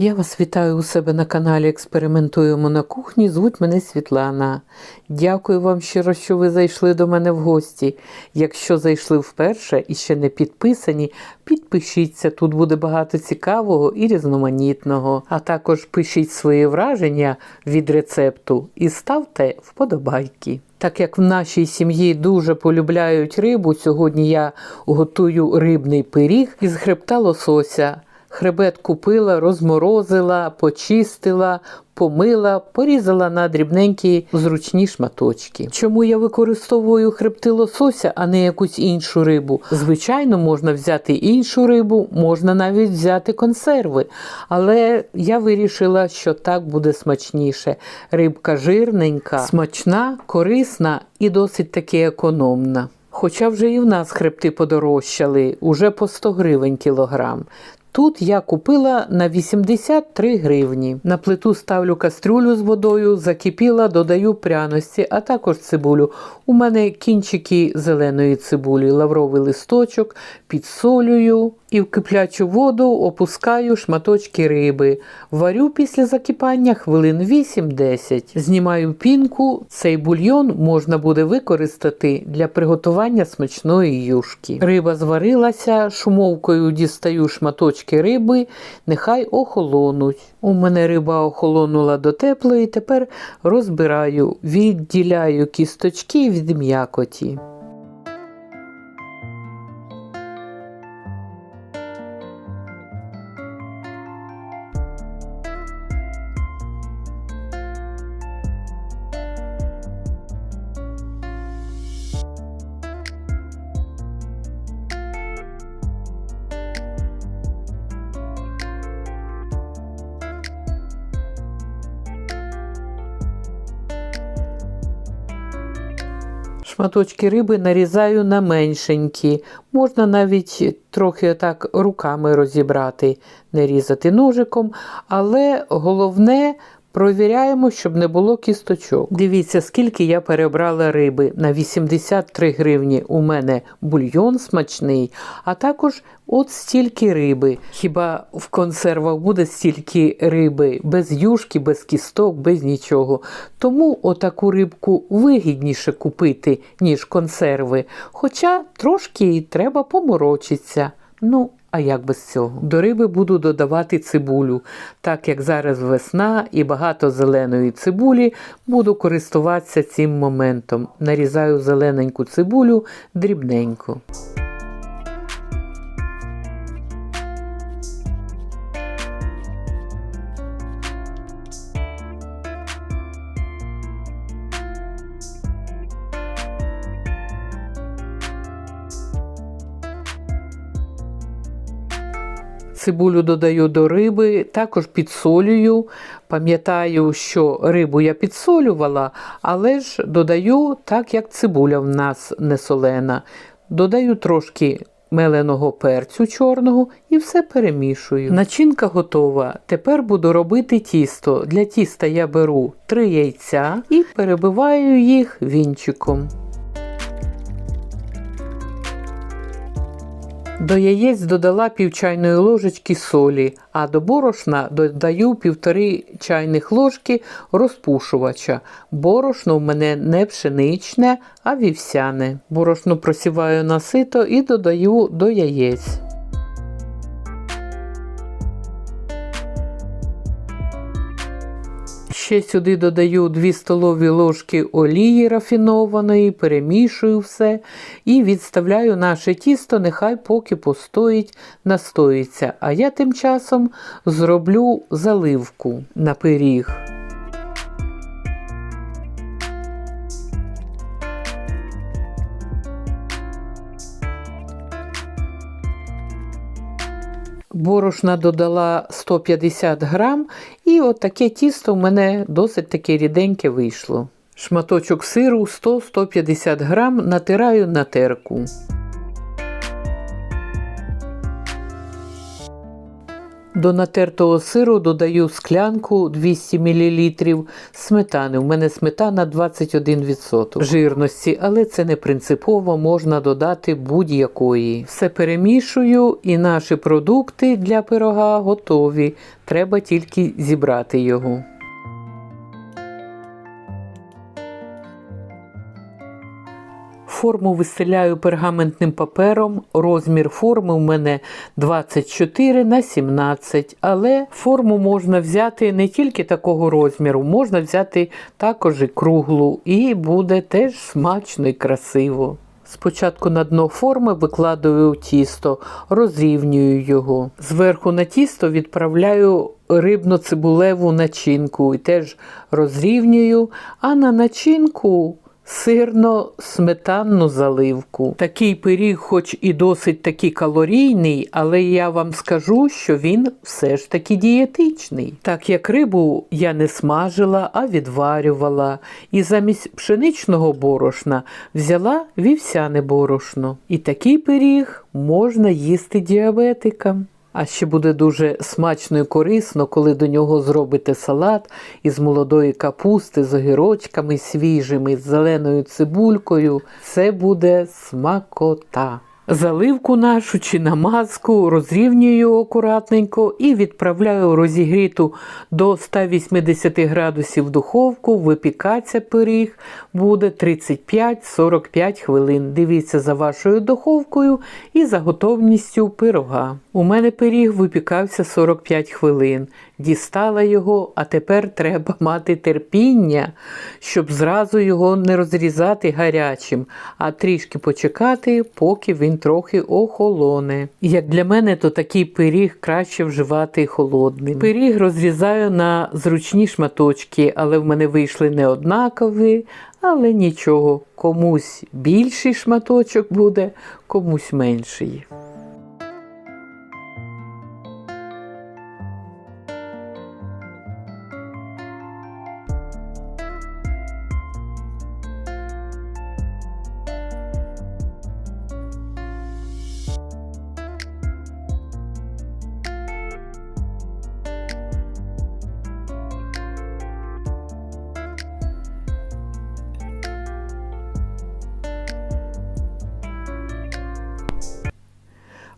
Я вас вітаю у себе на каналі Експериментуємо на кухні. Звуть мене Світлана. Дякую вам щиро, що ви зайшли до мене в гості. Якщо зайшли вперше і ще не підписані, підпишіться. Тут буде багато цікавого і різноманітного. А також пишіть свої враження від рецепту і ставте вподобайки. Так як в нашій сім'ї дуже полюбляють рибу, сьогодні я готую рибний пиріг із хребта лосося. Хребет купила, розморозила, почистила, помила, порізала на дрібненькі зручні шматочки. Чому я використовую хребти лосося, а не якусь іншу рибу? Звичайно, можна взяти іншу рибу, можна навіть взяти консерви. Але я вирішила, що так буде смачніше. Рибка жирненька, смачна, корисна і досить таки економна. Хоча вже і в нас хребти подорожчали, уже по 100 гривень кілограм. Тут я купила на 83 гривні. На плиту ставлю кастрюлю з водою, закипіла, додаю пряності, а також цибулю. У мене кінчики зеленої цибулі, лавровий листочок, підсолюю і в киплячу воду опускаю шматочки риби. Варю після закипання хвилин 8-10. Знімаю пінку. Цей бульйон можна буде використати для приготування смачної юшки. Риба зварилася, шумовкою дістаю шматочки риби, нехай охолонуть. У мене риба охолонула до теплої, тепер розбираю, відділяю кісточки від м'якоті. Шматочки риби нарізаю на меншенькі. Можна навіть трохи так руками розібрати, не різати ножиком, але головне. Провіряємо, щоб не було кісточок. Дивіться, скільки я перебрала риби. На 83 гривні у мене бульйон смачний, а також от стільки риби. Хіба в консервах буде стільки риби, без юшки, без кісток, без нічого. Тому отаку рибку вигідніше купити, ніж консерви. Хоча трошки і треба поморочитися. Ну, а як без цього? До риби буду додавати цибулю. Так як зараз весна і багато зеленої цибулі, буду користуватися цим моментом. Нарізаю зелененьку цибулю дрібненько. Цибулю додаю до риби, також підсолюю. Пам'ятаю, що рибу я підсолювала, але ж додаю так, як цибуля в нас не солена. Додаю трошки меленого перцю чорного і все перемішую. Начинка готова. Тепер буду робити тісто. Для тіста я беру 3 яйця і перебиваю їх вінчиком. До яєць додала пів чайної ложечки солі, а до борошна додаю півтори чайних ложки розпушувача. Борошно в мене не пшеничне, а вівсяне. Борошно просіваю на сито і додаю до яєць. Ще сюди додаю 2 столові ложки олії рафінованої, перемішую все і відставляю наше тісто, нехай поки постоїть, настоїться. А я тим часом зроблю заливку на пиріг. Борошна додала 150 грам, і от тісто в мене досить таке ріденьке вийшло. Шматочок сиру 100-150 грам натираю на терку. До натертого сиру додаю склянку 200 мл сметани. У мене сметана 21% жирності, але це не принципово, можна додати будь-якої. Все перемішую і наші продукти для пирога готові. Треба тільки зібрати його. Форму вистеляю пергаментним папером. Розмір форми у мене 24 на 17, але форму можна взяти не тільки такого розміру, можна взяти також і круглу, і буде теж смачно і красиво. Спочатку на дно форми викладаю тісто, розрівнюю його. Зверху на тісто відправляю рибно-цибулеву начинку і теж розрівнюю, а на начинку сирно-сметанну заливку. Такий пиріг, хоч і досить таки калорійний, але я вам скажу, що він все ж таки дієтичний. Так як рибу я не смажила, а відварювала, і замість пшеничного борошна взяла вівсяне борошно. І такий пиріг можна їсти діабетикам. А ще буде дуже смачно і корисно, коли до нього зробите салат із молодої капусти, з огірочками свіжими, з зеленою цибулькою. Це буде смакота. Заливку нашу чи намазку розрівнюю акуратненько і відправляю розігріту до 180 градусів духовку. Випікатися пиріг буде 35-45 хвилин. Дивіться за вашою духовкою і за готовністю пирога. У мене пиріг випікався 45 хвилин. Дістала його, а тепер треба мати терпіння, щоб зразу його не розрізати гарячим, а трішки почекати, поки він трохи охолоне. Як для мене, то такий пиріг краще вживати холодним. Пиріг розрізаю на зручні шматочки, але в мене вийшли не однакові, але нічого, комусь більший шматочок буде, комусь менший.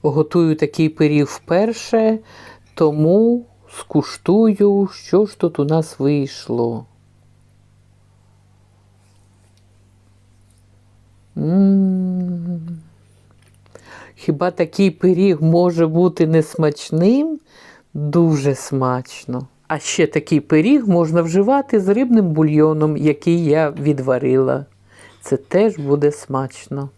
Готую такий пиріг вперше, тому скуштую, що ж тут у нас вийшло. М. Хіба такий пиріг може бути несмачним? Дуже смачно. А ще такий пиріг можна вживати з рибним бульйоном, який я відварила. Це теж буде смачно.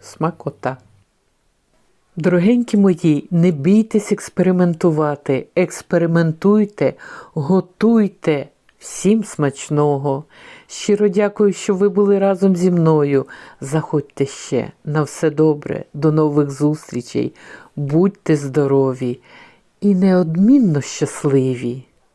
Смакота. Дорогенькі мої, не бійтесь експериментувати. Експериментуйте, готуйте. Всім смачного. Щиро дякую, що ви були разом зі мною. Заходьте ще. На все добре. До нових зустрічей. Будьте здорові і неодмінно щасливі.